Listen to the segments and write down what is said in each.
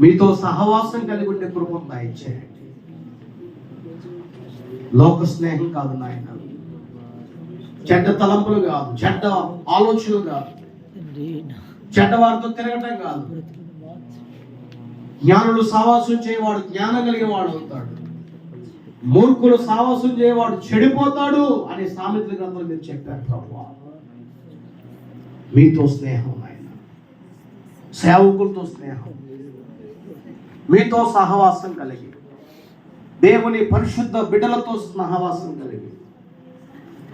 మీతో సహవాసం కలిగి ఉండే కృపను దయచేయండి లోక స్నేహం కాదు నాయన. చెడ్డ తలంపులు కాదు చెడ్డ ఆలోచనలు కాదు. చెడ్డ వారితో తిరగటం కాదు. జ్ఞానులు సావాసం చేయవాడు జ్ఞానం కలిగిన వాడు అవుతాడు. మూర్ఖులు సావాసం చేయవాడు చెడిపోతాడు అనే సామెతల గ్రంథాలు మీరు చెప్పారు ప్రభు. మీతో స్నేహం సేవకులతో స్నేహం. మీతో సహవాసం కలిగి దేవుని పరిశుద్ధ బిడ్డలతో సహవాసం కలిగి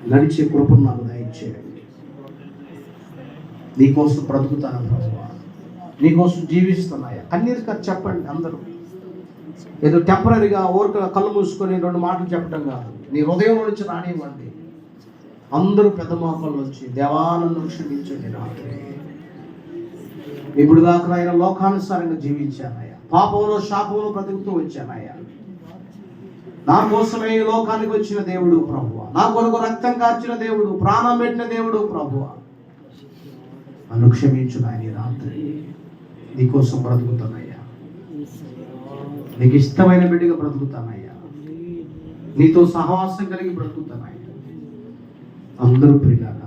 నడిచే కృపను నాకు దయచేయండి. నీకోసం బ్రతుకుతాను ప్రభు నీకోసం జీవిస్తున్నాయా కన్నీరు కాదు చెప్పండి అందరూ. ఏదో టెంపరీగా ఊరిక కళ్ళు మూసుకొని రెండు మాటలు చెప్పడం కాదు. నీ హృదయం నుంచి రానివ్వండి. అందరూ పెద్ద మోకాళ్ళు వచ్చి దేవాలను క్షమించండి రాత్రి ఇప్పుడు దాకా ఆయన లోకానుసారంగా జీవించానయ్యా. పాపంలో శాపంలో బ్రతుకుతూ వచ్చానయ్యా. నా కోసమే ఈ లోకానికి వచ్చిన దేవుడు ప్రభువ. నా కొరకు రక్తం కార్చిన దేవుడు ప్రాణం పెట్టిన దేవుడు ప్రభువ. నన్ను క్షమించు రాత్రి. నీకోసం బ్రతుకుతానయ్యా. నీకు ఇష్టమైన బిడ్డగా బ్రతుకుతానయ్యా. నీతో సహవాసం కలిగి బ్రతుకుతానయ్యా. అందరూ ప్రియాగా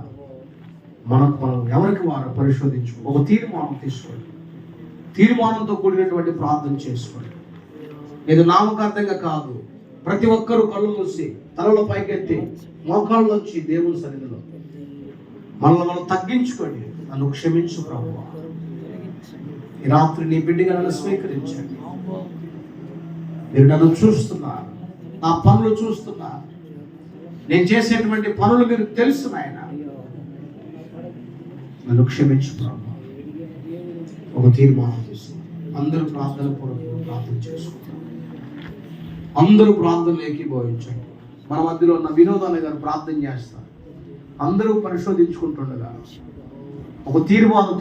మనకు మనం ఎవరికి వారు పరిశోధించు ఒక తీర్మానం తీసుకోండి. తీర్మానంతో కూడినటువంటి ప్రార్థన చేసుకోండి. ఇది నామకార్థంగా కాదు ప్రతి ఒక్కరూ కళ్ళు మూసి తలలో పైకెత్తి మోకాళ్ళు వచ్చి దేవుని సన్నిధిలో. మనల్ని మనం తగ్గించుకోండి. నన్ను క్షమించు ప్రభు ఈ రాత్రి నీ బిడ్డగా నన్ను స్వీకరించండి. మీరు నన్ను చూస్తున్నారు. నా పనులు చూస్తున్నారు. నేను చేసేటువంటి పనులు మీరు తెలుసు నాయన. నన్ను క్షమించు ప్రభు ఒక తీర్మానం తీసుకుని అందరూ ప్రార్థన పూర్వకంగా ప్రార్థన చేసుకుంటాం అందరూ ప్రార్థనలు ఏకీభవించండి. మన మధ్యలో ఉన్న వినోదాన్ని గారు ప్రార్థన చేస్తారు. అందరూ పరిశోధించుకుంటుండగా ఒక తీర్మానం